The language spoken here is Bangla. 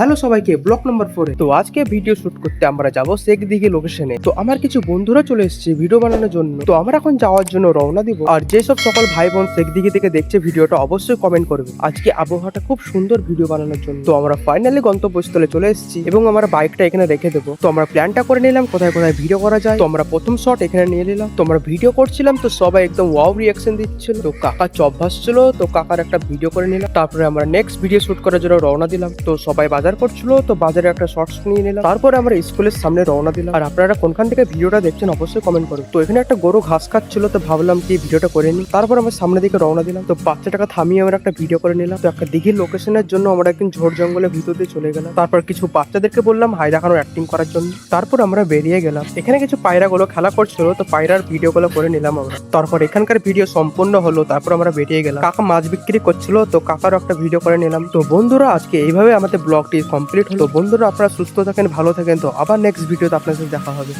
হ্যালো সবাইকে, ব্লক নম্বর ফোরে তো আজকে ভিডিও শুট করতে আমরা যাব শেখ দিঘি লোকেশনে তো আমার কিছু বন্ধুরা চলে এসেছে ভিডিও বানানোর জন্য। তো আমরা এখন যাওয়ার জন্য রওনা দিব। আর যেসব সকল ভাই বোন শেখ দিঘি থেকে দেখছে ভিডিওটা অবশ্যই কমেন্ট করবে। আজকে আবহাওয়াটা খুব সুন্দর ভিডিও বানানোর জন্য। তো আমরা ফাইনালি গন্তব্যস্থলে চলে এসেছি এবং আমরা বাইকটা এখানে রেখে দেবো। তো আমরা প্ল্যানটা করে নিলাম, কোথায় কোথায় ভিডিও করা যায়। তো আমরা প্রথম শট এখানে নিয়ে নিলাম। তো আমরা ভিডিও করছিলাম, তো সবাই একদম ওয়াও রিয়াকশন দিচ্ছিল। তো কাকা চপ ভাসছিল, তো কাকার একটা ভিডিও করে নিলাম। তারপরে আমরা নেক্সট ভিডিও শুট করার জন্য রওনা দিলাম। তো সবাই বাজার করছিল, তো বাজারে একটা শর্টস নিয়ে নিলাম। তারপরে আমরা স্কুলের সামনে রওনা দিলাম। আর আপনারা কোনখান থেকে ভিডিওটা দেখছেন অবশ্যই কমেন্ট করুন। তো এখানে একটা গরু ঘাস খাচ্ছিল তো ভাবলাম কি ভিডিওটা করে নিই। তারপর আমরা সামনের দিকে রওনা দিলাম। তো বাচ্চাটাকে থামিয়ে আমরা একটা ভিডিও করে নিলাম। তো একটা দিঘির লোকেশনের জন্য আমরা একদিন ঝোড় জঙ্গলের ভিতর দিয়ে চলে গেলাম। তারপর কিছু বাচ্চাদেরকে বললাম, হাই দেখানোর অ্যাক্টিং করার জন্য। তারপর আমরা বেরিয়ে গেলাম। এখানে কিছু পায়রাগুলো খেলা করছিল, তো পায়রার ভিডিওগুলো করে নিলাম আমরা। তারপর এখানকার ভিডিও সম্পূর্ণ হলো, তারপর আমরা বেরিয়ে গেলাম। কাকা মাছ বিক্রি করছিল, তো কাকারও একটা ভিডিও করে নিলাম। তো বন্ধুরা, আজকে এইভাবে আমাদের ব্লগটি কমপ্লিট হলো বন্ধুরা, আপনারা সুস্থ থাকেন, ভালো থাকেন। তো আবার নেক্সট ভিডিওতে আপনার সাথে দেখা হবে।